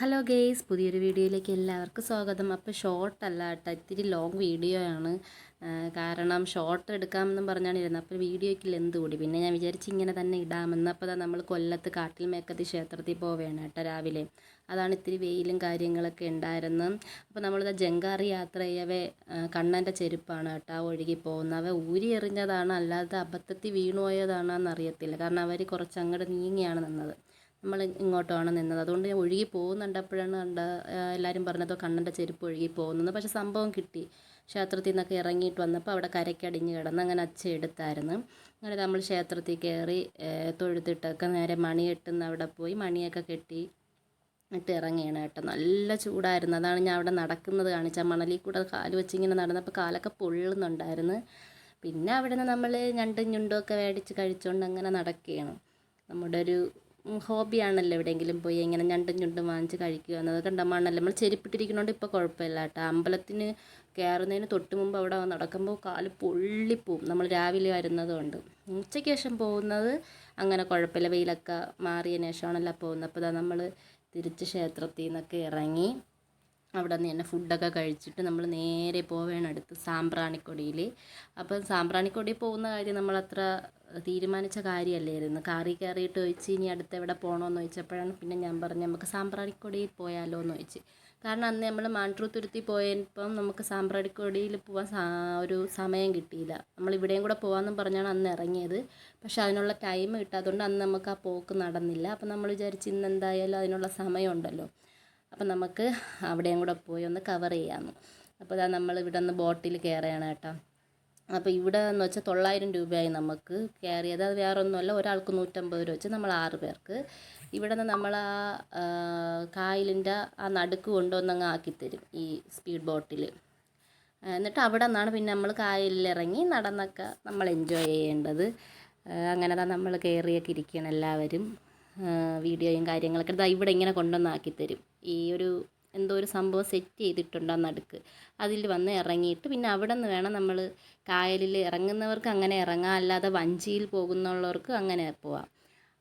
Hello guys പുതിയൊരു വീഡിയോയിലേക്ക് എല്ലാവർക്കും സ്വാഗതം. അപ്പോൾ ഷോർട്ട് അല്ല കേട്ടോ ഇത്തിരി ലോങ് വീഡിയോ ആണ്. കാരണം ഷോർട്ട് എടുക്കാമെന്നും പറഞ്ഞാണ് ഇരുന്നത്. അപ്പോൾ വീഡിയോയ്ക്ക് ലെന്ത് കൂടി. പിന്നെ ഞാൻ വിചാരിച്ച് ഇങ്ങനെ തന്നെ ഇടാമെന്ന് അപ്പോൾ അതാ നമ്മൾ കൊല്ലത്ത് കാട്ടിൽ മേക്കത്തി ക്ഷേത്രത്തിൽ പോവുകയാണ് കേട്ടോ രാവിലെ. അതാണ് ഇത്തിരി വെയിലും കാര്യങ്ങളൊക്കെ ഉണ്ടായിരുന്നു അപ്പോൾ നമ്മളിത് ജങ്കാറി യാത്ര ചെയ്യവേ കണ്ണന്റെ ചെരുപ്പാണ് കേട്ടോ ഒഴുകി പോകുന്നത്. അവ ഊരി എറിഞ്ഞതാണ് അല്ലാതെ അബദ്ധത്തിൽ വീണുപോയതാണോ എന്നറിയത്തില്ല കാരണം അവർ കുറച്ച് അങ്ങോട്ട് നീങ്ങിയാണ് നിന്നത്. നമ്മൾ ഇങ്ങോട്ടാണ് നിന്നത്. അതുകൊണ്ട് ഞാൻ ഒഴുകി പോകുന്നുണ്ട് അപ്പോഴാണ് കണ്ട എല്ലാവരും പറഞ്ഞത് കണ്ണന്റെ ചെരുപ്പ് ഒഴുകി പോകുന്നത്. പക്ഷെ സംഭവം കിട്ടി. ക്ഷേത്രത്തിൽ നിന്നൊക്കെ ഇറങ്ങിയിട്ട് വന്നപ്പോൾ അവിടെ കരയ്ക്കടിഞ്ഞ് കിടന്ന് അങ്ങനെ അച്ഛ എടുത്തായിരുന്നു. അങ്ങനെ നമ്മൾ ക്ഷേത്രത്തിൽ കയറി തൊഴുത്തിട്ടൊക്കെ നേരെ മണി കെട്ടുന്ന അവിടെ പോയി മണിയൊക്കെ കെട്ടി ഇട്ട് ഇറങ്ങിയാണ് കേട്ടോ. നല്ല ചൂടായിരുന്നു. അതാണ് ഞാൻ അവിടെ നടക്കുന്നത് കാണിച്ച മണലിൽ കൂടെ കാൽ വെച്ചിങ്ങനെ നടന്നപ്പോൾ കാലൊക്കെ പൊള്ളുന്നുണ്ടായിരുന്നു. പിന്നെ അവിടെ നിന്ന് നമ്മൾ ഞണ്ടും ഞുണ്ടും ഒക്കെ മേടിച്ച് കഴിച്ചുകൊണ്ട് അങ്ങനെ നടക്കുകയാണ്. നമ്മുടെ ഒരു ഹോബിയാണല്ലോ എവിടെയെങ്കിലും പോയി ഇങ്ങനെ ഞണ്ടും ഞുണ്ടും വാങ്ങിച്ച് കഴിക്കുക എന്നത് കണ്ടമാണല്ലോ നമ്മൾ ചെരുപ്പിട്ടിരിക്കുന്നതുകൊണ്ട് ഇപ്പോൾ കുഴപ്പമില്ല കേട്ടോ. അമ്പലത്തിന് കയറുന്നതിന് തൊട്ട് മുമ്പ് അവിടെ നടക്കുമ്പോൾ കാൽ പൊള്ളിപ്പോവും നമ്മൾ രാവിലെ വരുന്നതുകൊണ്ട്. ഉച്ചയ്ക്ക് ശേഷം പോകുന്നത് അങ്ങനെ കുഴപ്പമില്ല. വെയിലൊക്കെ മാറിയതിന് ശേഷമാണല്ലോ പോകുന്നത്. അപ്പോൾ ഇതാ നമ്മൾ തിരിച്ച് ക്ഷേത്രത്തിൽ നിന്നൊക്കെ ഇറങ്ങി അവിടെ നിന്ന് തന്നെ ഫുഡൊക്കെ കഴിച്ചിട്ട് നമ്മൾ നേരെ പോവുകയാണ് അടുത്ത് സാമ്പ്രാണിക്കൊടിയിൽ. അപ്പം സാമ്പ്രാണിക്കൊടി പോകുന്ന കാര്യം നമ്മൾ അത്ര തീരുമാനിച്ച കാര്യമല്ലായിരുന്നു. കാറി കയറിയിട്ട് ചോദിച്ച് ഇനി അടുത്ത് എവിടെ പോകണമെന്ന് ചോദിച്ചപ്പോഴാണ് പിന്നെ ഞാൻ പറഞ്ഞു നമുക്ക് സാമ്പ്രാണിക്കൊടിയിൽ പോയാലോ എന്ന് ചോദിച്ച്. കാരണം അന്ന് നമ്മൾ മാൻട്രൂ തുരുത്തി പോയപ്പം നമുക്ക് സാമ്പ്രാണിക്കൊടിയിൽ പോകാൻ ഒരു സമയം കിട്ടിയില്ല. നമ്മൾ ഇവിടെയും കൂടെ പോകാമെന്നും പറഞ്ഞാണ് അന്ന് ഇറങ്ങിയത്. പക്ഷെ അതിനുള്ള ടൈം കിട്ടാത്തതുകൊണ്ട് അന്ന് നമുക്ക് ആ പോക്ക് നടന്നില്ല. അപ്പം നമ്മൾ വിചാരിച്ച് ഇന്ന് എന്തായാലും അതിനുള്ള സമയമുണ്ടല്ലോ. അപ്പം നമുക്ക് അവിടെയും കൂടെ പോയി ഒന്ന് കവർ ചെയ്യാമെന്ന് അപ്പോൾ ഇതാ നമ്മൾ ഇവിടെ നിന്ന് ബോട്ടിൽ കയറുകയാണ് കേട്ടോ. അപ്പോൾ ഇവിടെ എന്ന് വെച്ചാൽ തൊള്ളായിരം രൂപയായി നമുക്ക് കയറിയത്. അത് വേറെ ഒന്നുമല്ല ഒരാൾക്ക് നൂറ്റമ്പത് രൂപ വെച്ച് നമ്മൾ ആറ് പേർക്ക്. ഇവിടെ നിന്ന് നമ്മൾ ആ കായലിന്റെ ആ നടുക്ക് കൊണ്ടുവന്നങ്ങ് ആക്കിത്തരും ഈ സ്പീഡ് ബോട്ടിൽ എന്നിട്ട് അവിടെ നിന്നാണ് പിന്നെ നമ്മൾ കായലിൽ ഇറങ്ങി നടന്നൊക്കെ നമ്മൾ എൻജോയ് ചെയ്യേണ്ടത്. അങ്ങനെ തന്നെ നമ്മൾ കയറിയൊക്കെ ഇരിക്കണം എല്ലാവരും. വീഡിയോയും കാര്യങ്ങളൊക്കെ ദാ ഇവിടെ ഇങ്ങനെ കൊണ്ടുവന്നാക്കി തരും. ഈ ഒരു എന്തോ ഒരു സംഭവം സെറ്റ് ചെയ്തിട്ടുണ്ട് നടുക്ക്. അതിൽ വന്ന് ഇറങ്ങിയിട്ട് പിന്നെ അവിടെ നിന്ന് വേണം നമ്മൾ കായലിൽ ഇറങ്ങുന്നവർക്ക് അങ്ങനെ ഇറങ്ങാം. അല്ലാതെ വഞ്ചിയിൽ പോകുന്നുള്ളവർക്ക് അങ്ങനെ പോവാം.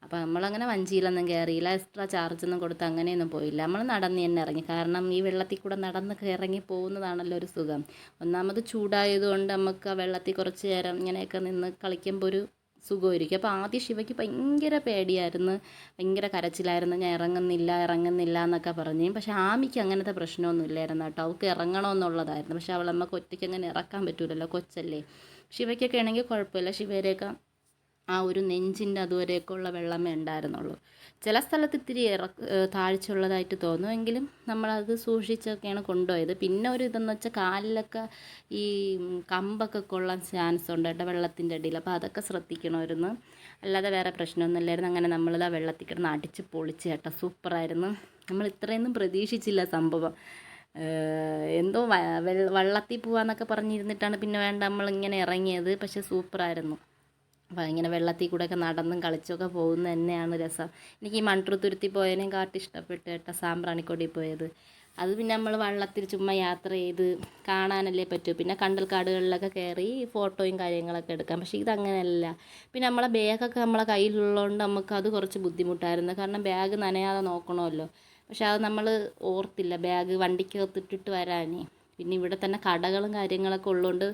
അപ്പോൾ നമ്മളങ്ങനെ വഞ്ചിയിലൊന്നും കയറിയില്ല എക്സ്ട്രാ ചാർജ് ചാർജൊന്നും കൊടുത്ത് അങ്ങനെയൊന്നും പോയില്ല. നമ്മൾ നടന്ന് തന്നെ ഇറങ്ങി. കാരണം ഈ വെള്ളത്തിൽ കൂടെ നടന്ന് ഇറങ്ങി പോകുന്നതാണല്ലോ ഒരു സുഖം. ഒന്നാമത് ചൂടായതുകൊണ്ട് നമുക്ക് ആ വെള്ളത്തിൽ കുറച്ച് നേരം ഇങ്ങനെയൊക്കെ നിന്ന് കളിക്കുമ്പോൾ ഒരു സുഖമായിരിക്കും. അപ്പോൾ ആദ്യം ശിവയ്ക്ക് ഭയങ്കര പേടിയായിരുന്നു. ഭയങ്കര കരച്ചിലായിരുന്നു. ഞാൻ ഇറങ്ങുന്നില്ല ഇറങ്ങുന്നില്ല എന്നൊക്കെ പറഞ്ഞു. പക്ഷേ ആമിക്ക് അങ്ങനത്തെ പ്രശ്നമൊന്നും ഇല്ലായിരുന്നു കേട്ടോ. അവൾക്ക് ഇറങ്ങണമെന്നുള്ളതായിരുന്നു. പക്ഷേ അവൾ നമുക്ക് ഒറ്റയ്ക്ക് അങ്ങനെ ഇറക്കാൻ പറ്റൂലല്ലോ. കൊച്ചല്ലേ. ശിവയ്ക്കൊക്കെ ആണെങ്കിൽ കുഴപ്പമില്ല. ശിവരെയൊക്കെ ആ ഒരു നെഞ്ചിന്റെ അതുവരെയൊക്കെയുള്ള വെള്ളമേ ഉണ്ടായിരുന്നുള്ളൂ. ചില സ്ഥലത്ത് ഇത്തിരി ഇറ താഴ്ചയുള്ളതായിട്ട് തോന്നുമെങ്കിലും നമ്മളത് സൂക്ഷിച്ചൊക്കെയാണ് കൊണ്ടുപോയത്. പിന്നെ ഒരു ഇതെന്ന് വെച്ചാൽ കാലിലൊക്കെ ഈ കമ്പൊക്കെ കൊള്ളാൻ ചാൻസ് ഉണ്ട് കേട്ടോ വെള്ളത്തിന്റെ അടിയിൽ. അപ്പോൾ അതൊക്കെ ശ്രദ്ധിക്കണമായിരുന്നു. അല്ലാതെ വേറെ പ്രശ്നമൊന്നും ഇല്ലായിരുന്നു. അങ്ങനെ നമ്മളിതാ വെള്ളത്തിൽ കിടന്ന് അടിച്ച് പൊളിച്ച് കേട്ടോ. സൂപ്പറായിരുന്നു. നമ്മൾ ഇത്രയൊന്നും പ്രതീക്ഷിച്ചില്ല സംഭവം. എന്തോ വെള്ളത്തിൽ വെള്ള- വള്ളത്തിൽ പോവാന്നൊക്കെ പറഞ്ഞിരുന്നിട്ടാണ് പിന്നെ വേണ്ട. നമ്മളിങ്ങനെ ഇറങ്ങിയത്. പക്ഷെ സൂപ്പറായിരുന്നു. അപ്പോൾ ഇങ്ങനെ വെള്ളത്തിൽ കൂടെ ഒക്കെ നടന്നും കളിച്ചൊക്കെ പോകുന്നത് തന്നെയാണ് രസം. എനിക്ക് ഈ മൺട്രുത്തുരുത്തി പോയതിനെ കാട്ടി ഇഷ്ടപ്പെട്ടു കേട്ടോ സാമ്പ്രാണിക്കൊടി പോയത്. അത് പിന്നെ നമ്മൾ വള്ളത്തിൽ ചുമ്മാ യാത്ര ചെയ്ത് കാണാനല്ലേ പറ്റൂ. പിന്നെ കണ്ടൽ കണ്ടൽക്കാടുകളിലൊക്കെ കയറി ഫോട്ടോയും കാര്യങ്ങളൊക്കെ എടുക്കാം. പക്ഷേ ഇതങ്ങനെയല്ല. പിന്നെ നമ്മളെ ബാഗൊക്കെ നമ്മളെ കയ്യിലുള്ളതുകൊണ്ട് നമുക്ക് അത് കുറച്ച് ബുദ്ധിമുട്ടായിരുന്നു. കാരണം ബാഗ് നനയാതെ നോക്കണമല്ലോ. പക്ഷെ അത് നമ്മൾ ഓർത്തില്ല. ബാഗ് വണ്ടിക്കകത്ത് ഇട്ടിട്ട് വരാനേ. പിന്നെ ഇവിടെ തന്നെ കടകളും കാര്യങ്ങളൊക്കെ ഉള്ളതുകൊണ്ട്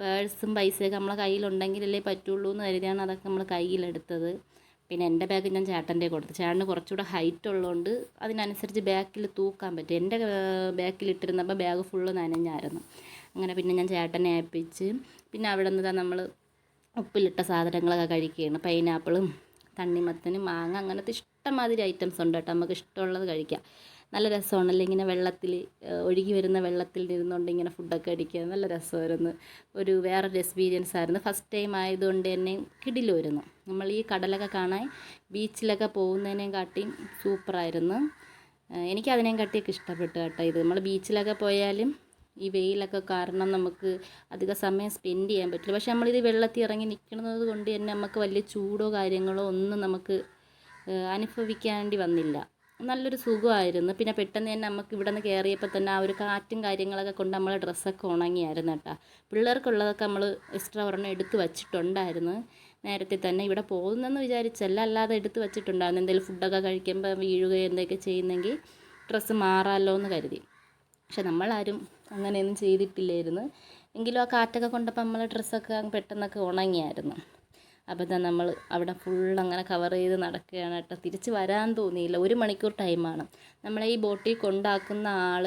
പേഴ്സും പൈസയൊക്കെ നമ്മളെ കയ്യിലുണ്ടെങ്കിലല്ലേ പറ്റുള്ളൂ എന്ന് കരുതിയാണ് അതൊക്കെ നമ്മൾ കയ്യിലെടുത്തത്. പിന്നെ എന്റെ ബാഗ് ഞാൻ ചേട്ടന്റെ കൊടുത്തു. ചേട്ടന് കുറച്ചുകൂടെ ഹൈറ്റ് ഉള്ളതുകൊണ്ട് അതിനനുസരിച്ച് ബാക്കിൽ തൂക്കാൻ പറ്റും. എന്റെ ബാക്കിൽ ഇട്ടിരുന്നപ്പോൾ ബാഗ് ഫുള്ള് നനഞ്ഞായിരുന്നു. അങ്ങനെ പിന്നെ ഞാൻ ചേട്ടനെ ഏൽപ്പിച്ച് പിന്നെ അവിടെ നിന്ന് നമ്മൾ ഉപ്പിലിട്ട സാധനങ്ങളൊക്കെ കഴിക്കുകയാണ്. പൈനാപ്പിളും തണ്ണിമത്തനും മാങ്ങ അങ്ങനത്തെ ഇഷ്ടംമാതിരി ഐറ്റംസ് ഉണ്ട് കേട്ടോ. നമുക്ക് ഇഷ്ടമുള്ളത് കഴിക്കാം. നല്ല രസമാണല്ലോ ഇങ്ങനെ വെള്ളത്തിൽ ഒഴുകി വരുന്ന വെള്ളത്തിൽ ഇരുന്നുകൊണ്ട് ഇങ്ങനെ ഫുഡൊക്കെ അടിക്കുക നല്ല രസമായിരുന്നു. ഒരു വേറൊരു എക്സ്പീരിയൻസ് ആയിരുന്നു. ഫസ്റ്റ് ടൈം ആയതുകൊണ്ട് തന്നെ കിടിലുമായിരുന്നു നമ്മൾ ഈ കടലൊക്കെ കാണാൻ ബീച്ചിലൊക്കെ പോകുന്നതിനേയും കാട്ടിയും സൂപ്പറായിരുന്നു എനിക്ക് അതിനേയും കാട്ടിയൊക്കെ ഇഷ്ടപ്പെട്ടു കേട്ടോ ഇത്. നമ്മൾ ബീച്ചിലൊക്കെ പോയാലും ഈ വെയിലൊക്കെ കാരണം നമുക്ക് അധിക സമയം സ്പെൻഡ് ചെയ്യാൻ പറ്റില്ല. പക്ഷെ നമ്മളിത് വെള്ളത്തിൽ ഇറങ്ങി നിൽക്കുന്നത് കൊണ്ട് തന്നെ നമുക്ക് വലിയ ചൂടോ കാര്യങ്ങളോ ഒന്നും നമുക്ക് അനുഭവിക്കേണ്ടി വന്നില്ല. നല്ലൊരു സുഖമായിരുന്നു. പിന്നെ പെട്ടെന്ന് തന്നെ നമുക്ക് ഇവിടെ നിന്ന് കയറിയപ്പോൾ തന്നെ ആ ഒരു കാറ്റും കാര്യങ്ങളൊക്കെ കൊണ്ട് നമ്മളെ ഡ്രസ്സൊക്കെ ഉണങ്ങിയായിരുന്നു കേട്ടോ. പിള്ളേർക്കുള്ളതൊക്കെ നമ്മൾ എക്സ്ട്രാ ഒരെണ്ണം എടുത്ത് വച്ചിട്ടുണ്ടായിരുന്നു. നേരത്തെ തന്നെ ഇവിടെ പോകുന്നെന്ന് വിചാരിച്ചല്ല അല്ലാതെ എടുത്ത് വച്ചിട്ടുണ്ടായിരുന്നു. എന്തെങ്കിലും ഫുഡൊക്കെ കഴിക്കുമ്പോൾ വീഴുകയോ എന്തൊക്കെ ചെയ്യുന്നെങ്കിൽ ഡ്രസ്സ് മാറാമല്ലോ എന്ന് കരുതി. പക്ഷെ നമ്മളാരും അങ്ങനെയൊന്നും ചെയ്തിട്ടില്ലായിരുന്നു. എങ്കിലും ആ കാറ്റൊക്കെ കൊണ്ടപ്പോൾ നമ്മളെ ഡ്രസ്സൊക്കെ പെട്ടെന്നൊക്കെ ഉണങ്ങിയായിരുന്നു. അപ്പോൾ തന്നെ നമ്മൾ അവിടെ ഫുൾ അങ്ങനെ കവർ ചെയ്ത് നടക്കുകയാണ് കേട്ടോ. തിരിച്ച് വരാൻ തോന്നിയില്ല. ഒരു മണിക്കൂർ ടൈമാണ് നമ്മളെ ഈ ബോട്ടിൽ കൊണ്ടാക്കുന്ന ആൾ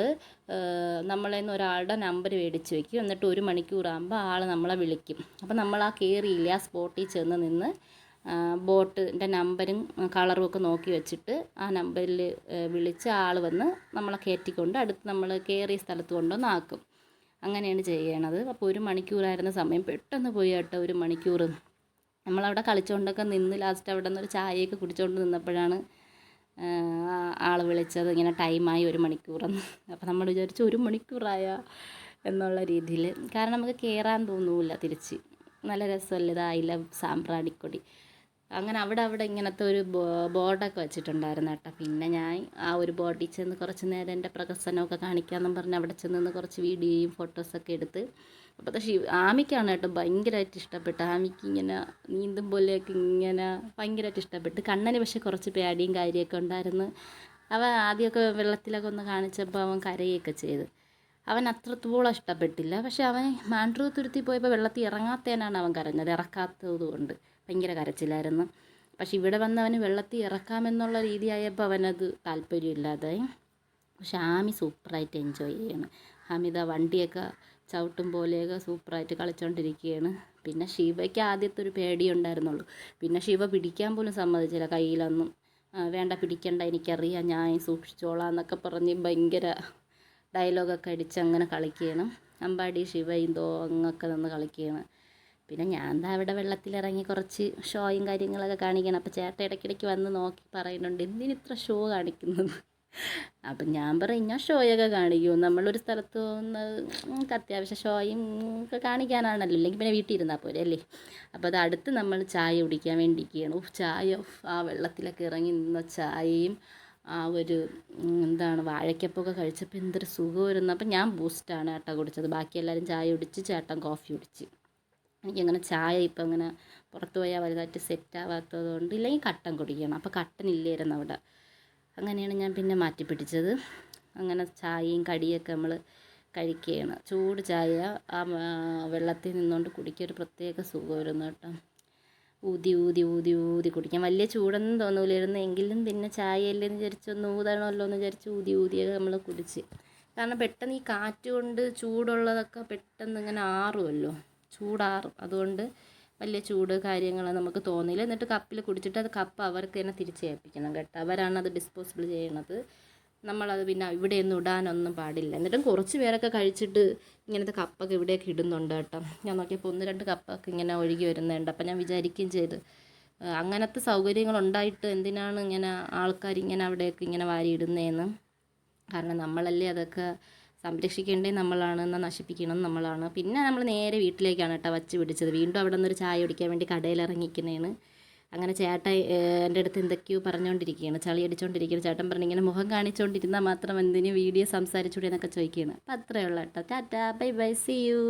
നമ്മളെ നിന്ന് ഒരാളുടെ നമ്പർ മേടിച്ച് വെക്കും. എന്നിട്ട് ഒരു മണിക്കൂറാകുമ്പോൾ ആൾ നമ്മളെ വിളിക്കും. അപ്പോൾ നമ്മൾ ആ കയറിയില്ല ആ സ്പോട്ടിൽ ചെന്ന് നിന്ന് ബോട്ടിന്റെ നമ്പരും കളറും ഒക്കെ നോക്കി വെച്ചിട്ട് ആ നമ്പറിൽ വിളിച്ച് ആൾ വന്ന് നമ്മളെ കയറ്റിക്കൊണ്ട് അടുത്ത് നമ്മൾ കയറിയ സ്ഥലത്ത് കൊണ്ടുവന്ന് ആക്കും. അങ്ങനെയാണ് ചെയ്യണത്. അപ്പോൾ ഒരു മണിക്കൂറായിരുന്ന സമയം പെട്ടെന്ന് പോയി കേട്ടോ. ഒരു മണിക്കൂർ നമ്മളവിടെ കളിച്ചുകൊണ്ടൊക്കെ നിന്ന് ലാസ്റ്റ് അവിടെ നിന്നൊരു ചായയൊക്കെ കുടിച്ചുകൊണ്ട് നിന്നപ്പോഴാണ് ആൾ വിളിച്ചത് ഇങ്ങനെ ടൈമായി ഒരു മണിക്കൂറെന്ന്. അപ്പോൾ നമ്മൾ വിചാരിച്ചു ഒരു മണിക്കൂറായ എന്നുള്ള രീതിയിൽ കാരണം നമുക്ക് കയറാൻ തോന്നൂല തിരിച്ച്. നല്ല രസമല്ലേ? ഇതായില്ല സാമ്പ്രാണിക്കൊടി. അങ്ങനെ അവിടെ അവിടെ ഇങ്ങനത്തെ ഒരു ബോർഡൊക്കെ വെച്ചിട്ടുണ്ടായിരുന്നു കേട്ടോ. പിന്നെ ഞാൻ ആ ഒരു ബോർഡിൽ ചെന്ന് കുറച്ച് നേരം എന്റെ പ്രകസനമൊക്കെ കാണിക്കാമെന്നും പറഞ്ഞ് അവിടെ ചെന്ന് കുറച്ച് വീഡിയോയും ഫോട്ടോസൊക്കെ എടുത്ത് അപ്പോൾ ശിവ ആമിക്കാണ് കേട്ടോ ഭയങ്കരമായിട്ട് ഇഷ്ടപ്പെട്ട്. ആമിക്ക് ഇങ്ങനെ നീന്തും പോലെയൊക്കെ ഇങ്ങനെ ഭയങ്കരമായിട്ട് ഇഷ്ടപ്പെട്ട്. കണ്ണന് പക്ഷേ കുറച്ച് പേടിയും കാര്യമൊക്കെ ഉണ്ടായിരുന്നു. അവൻ ആദ്യമൊക്കെ വെള്ളത്തിലൊക്കെ ഒന്ന് കാണിച്ചപ്പോൾ അവൻ കരയൊക്കെ ചെയ്ത്. അവൻ അത്രത്തോളം ഇഷ്ടപ്പെട്ടില്ല. പക്ഷെ അവൻ മാൻഡ്രൂ തുരുത്തി പോയപ്പോൾ വെള്ളത്തിൽ ഇറങ്ങാത്തതിനാണ് അവൻ കരഞ്ഞത്. ഇറക്കാത്തത് കൊണ്ട് ഭയങ്കര കരച്ചിലായിരുന്നു. പക്ഷെ ഇവിടെ വന്ന് അവന് വെള്ളത്തിൽ ഇറക്കാമെന്നുള്ള രീതിയായപ്പോൾ അവനത് താല്പര്യമില്ലാതായി. പക്ഷെ ആമി സൂപ്പറായിട്ട് എൻജോയ് ചെയ്യണം. ഹമിത വണ്ടിയൊക്കെ ചവിട്ടും പോലെയൊക്കെ സൂപ്പറായിട്ട് കളിച്ചുകൊണ്ടിരിക്കുകയാണ് പിന്നെ ശിവയ്ക്ക് ആദ്യത്തെ ഒരു പേടിയുണ്ടായിരുന്നുള്ളൂ പിന്നെ ശിവ പിടിക്കാൻ പോലും സമ്മതിച്ചില്ല. കയ്യിലൊന്നും വേണ്ട പിടിക്കണ്ട എനിക്കറിയാം ഞാൻ സൂക്ഷിച്ചോളാം എന്നൊക്കെ പറഞ്ഞ് ഭയങ്കര ഡയലോഗൊക്കെ അടിച്ച് അങ്ങനെ കളിക്കുകയാണ്. അമ്പാടി ശിവ ഇതോ അങ്ങൊക്കെ നിന്ന് കളിക്കുകയാണ്. പിന്നെ ഞാൻ എന്താ അവിടെ വെള്ളത്തിലിറങ്ങി കുറച്ച് ഷോയും കാര്യങ്ങളൊക്കെ കാണിക്കണം. അപ്പോൾ ചേട്ടൻ ഇടയ്ക്കിടയ്ക്ക് വന്ന് നോക്കി പറയുന്നുണ്ട് എന്തിന് ഇത്ര ഷോ കാണിക്കുന്നത്? അപ്പം ഞാൻ പറയും ഞാൻ ഷോയൊക്കെ കാണിക്കും. നമ്മളൊരു സ്ഥലത്ത് ഒന്ന് അത്യാവശ്യം ഷോയും ഒക്കെ കാണിക്കാനാണല്ലോ. ഇല്ലെങ്കിൽ പിന്നെ വീട്ടിൽ ഇരുന്നാൽ പോരെ അല്ലേ? അപ്പോൾ അത് അടുത്ത് നമ്മൾ ചായ കുടിക്കാൻ വേണ്ടിയിരിക്കുകയാണ്. ഉഫ് ചായ ആ വെള്ളത്തിലൊക്കെ ഇറങ്ങി നിന്ന ചായയും ആ ഒരു എന്താണ് വാഴയ്ക്കപ്പൊക്കെ കഴിച്ചപ്പോൾ എന്തൊരു സുഖമായിരുന്നു അപ്പം ഞാൻ ബൂസ്റ്റാണ് ഏട്ടാ കുടിച്ചത്. ബാക്കി എല്ലാവരും ചായ കുടിച്ച് ചേട്ടൻ കോഫി കുടിച്ച്. എനിക്കങ്ങനെ ചായ ഇപ്പം അങ്ങനെ പുറത്തു പോയാൽ വലുതായിട്ട് സെറ്റ് ആവാത്തത് കൊണ്ട് ഇല്ലെങ്കിൽ കട്ടൻ കുടിക്കണം. അപ്പോൾ കട്ടൻ ഇല്ലായിരുന്നു അവിടെ. അങ്ങനെയാണ് ഞാൻ പിന്നെ മാറ്റി പിടിച്ചത്. അങ്ങനെ ചായയും കടിയൊക്കെ നമ്മൾ കഴിക്കുകയാണ്. ചൂട് ചായ ആ വെള്ളത്തിൽ നിന്നുകൊണ്ട് കുടിക്കുക ഒരു പ്രത്യേക സുഖമായിരുന്നു കേട്ടോ. ഊതി ഊതി ഊതി ഊതി കുടിക്കാൻ. വലിയ ചൂടൊന്നും തോന്നൂലായിരുന്നു. എങ്കിലും പിന്നെ ചായയല്ലേ എന്ന് വിചാരിച്ച് ഒന്ന് ഊതണമല്ലോ എന്ന് വിചാരിച്ച് ഊതി ഊതിയൊക്കെ നമ്മൾ കുടിച്ച്. കാരണം പെട്ടെന്ന് ഈ കാറ്റ് കൊണ്ട് ചൂടുള്ളതൊക്കെ പെട്ടെന്ന് ഇങ്ങനെ ആറുമല്ലോ. ചൂടാറും. അതുകൊണ്ട് വലിയ ചൂട് കാര്യങ്ങൾ നമുക്ക് തോന്നില്ല. എന്നിട്ട് കപ്പിൽ കുടിച്ചിട്ട് അത് കപ്പ് അവർക്ക് തന്നെ തിരിച്ചേൽപ്പിക്കണം കേട്ടോ. അവരാണ് അത് ഡിസ്പോസിബിൾ ചെയ്യണത്. നമ്മളത് പിന്നെ ഇവിടെയൊന്നും ഇടാനൊന്നും പാടില്ല. എന്നിട്ടും കുറച്ച് പേരൊക്കെ കഴിച്ചിട്ട് ഇങ്ങനത്തെ കപ്പൊക്കെ ഇവിടെയൊക്കെ ഇടുന്നുണ്ട് കേട്ടോ. ഞാൻ നോക്കിയപ്പോൾ ഒന്ന് രണ്ട് കപ്പൊക്കെ ഇങ്ങനെ ഒഴുകി വരുന്നുണ്ട്. അപ്പം ഞാൻ വിചാരിക്കുകയും ചെയ്ത്. അങ്ങനത്തെ സൗകര്യങ്ങൾ ഉണ്ടായിട്ട് എന്തിനാണ് ഇങ്ങനെ ആൾക്കാർ ഇങ്ങനെ അവിടെയൊക്കെ ഇങ്ങനെ വാരി ഇടുന്നതെന്ന് കാരണം നമ്മളല്ലേ അതൊക്കെ സംരക്ഷിക്കേണ്ടത് നമ്മളാണ് എന്നാൽ നശിപ്പിക്കണം നമ്മളാണ്. പിന്നെ നമ്മൾ നേരെ വീട്ടിലേക്കാണ് കേട്ടോ വച്ച് പിടിച്ചത്. വീണ്ടും അവിടെ നിന്നൊരു ചായ കുടിക്കാൻ വേണ്ടി കടയിൽ ഇറങ്ങിക്കുന്നതാണ് അങ്ങനെ ചേട്ടൻ എന്റെ അടുത്ത് എന്തൊക്കെയോ പറഞ്ഞുകൊണ്ടിരിക്കുകയാണ്. ചളി അടിച്ചുകൊണ്ടിരിക്കുകയാണ് ചേട്ടൻ പറഞ്ഞു ഇങ്ങനെ മുഖം കാണിച്ചുകൊണ്ടിരുന്നാൽ മാത്രം എന്തിനു വീഡിയോ സംസാരിച്ചുകൂടെ എന്നൊക്കെ ചോദിക്കുകയാണ്. അപ്പോൾ അത്രയേ ഉള്ളൂ കേട്ടോ. Tata bye bye see you.